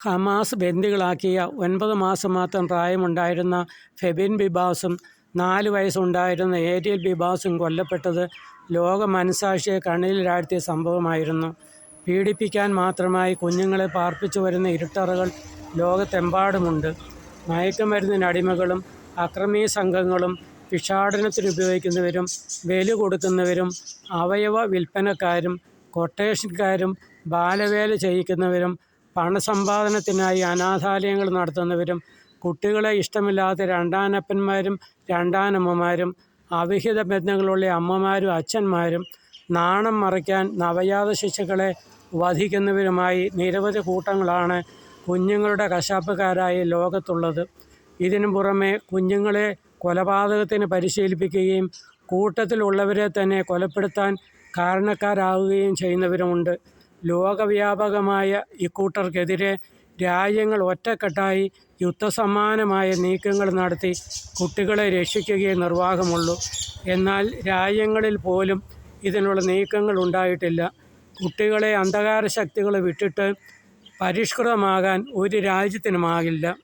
Hamas ബന്ദികളാക്കിയ ഒൻപത് മാസം മാത്രം പ്രായമുണ്ടായിരുന്ന ഫെബിൻ ബിബാസും നാല് വയസ്സുണ്ടായിരുന്ന ഏരിയൽ ബിബാസും കൊല്ലപ്പെട്ടത് ലോക മനസാക്ഷിയെ കണ്ണിലാഴ്ത്തിയ സംഭവമായിരുന്നു. പീഡിപ്പിക്കാൻ മാത്രമായി കുഞ്ഞുങ്ങളെ പാർപ്പിച്ചു വരുന്ന ഇരുട്ടറകൾ ലോകത്തെമ്പാടുമുണ്ട്. മയക്കമരുന്നിനടിമകളും അക്രമീ സംഘങ്ങളും ഭിക്ഷാടനത്തിന് ഉപയോഗിക്കുന്നവരും ബലി കൊടുക്കുന്നവരും അവയവ വിൽപ്പനക്കാരും കൊട്ടേഷൻകാരും ബാലവേല ചെയ്യിക്കുന്നവരും പണസമ്പാദനത്തിനായി അനാഥാലയങ്ങൾ നടത്തുന്നവരും കുട്ടികളെ ഇഷ്ടമില്ലാത്ത രണ്ടാനപ്പന്മാരും രണ്ടാനമ്മമാരും അവിഹിത ബന്ധങ്ങളുള്ള അമ്മമാരും അച്ഛന്മാരും നാണം മറയ്ക്കാൻ നവജാത ശിശുക്കളെ വധിക്കുന്നവരുമായി നിരവധി കൂട്ടങ്ങളാണ് കുഞ്ഞുങ്ങളുടെ കശാപ്പുകാരായി ലോകത്തുള്ളത്. ഇതിനു പുറമെ കുഞ്ഞുങ്ങളെ കൊലപാതകത്തിന് പരിശീലിപ്പിക്കുകയും കൂട്ടത്തിലുള്ളവരെ തന്നെ കൊലപ്പെടുത്താൻ കാരണക്കാരാകുകയും ചെയ്യുന്നവരുമുണ്ട്. ലോകവ്യാപകമായ ഇക്കൂട്ടർക്കെതിരെ രാജ്യങ്ങൾ ഒറ്റക്കെട്ടായി യുദ്ധസമാനമായ നീക്കങ്ങൾ നടത്തി കുട്ടികളെ രക്ഷിക്കുകയേ നിർവാഹമുള്ളൂ. എന്നാൽ രാജ്യങ്ങളിൽ പോലും ഇതിനുള്ള നീക്കങ്ങൾ ഉണ്ടായിട്ടില്ല. കുട്ടികളെ അന്ധകാര ശക്തികൾ വിട്ടിട്ട് പരിഷ്കൃതമാകാൻ ഒരു രാജ്യത്തിനുമാകില്ല.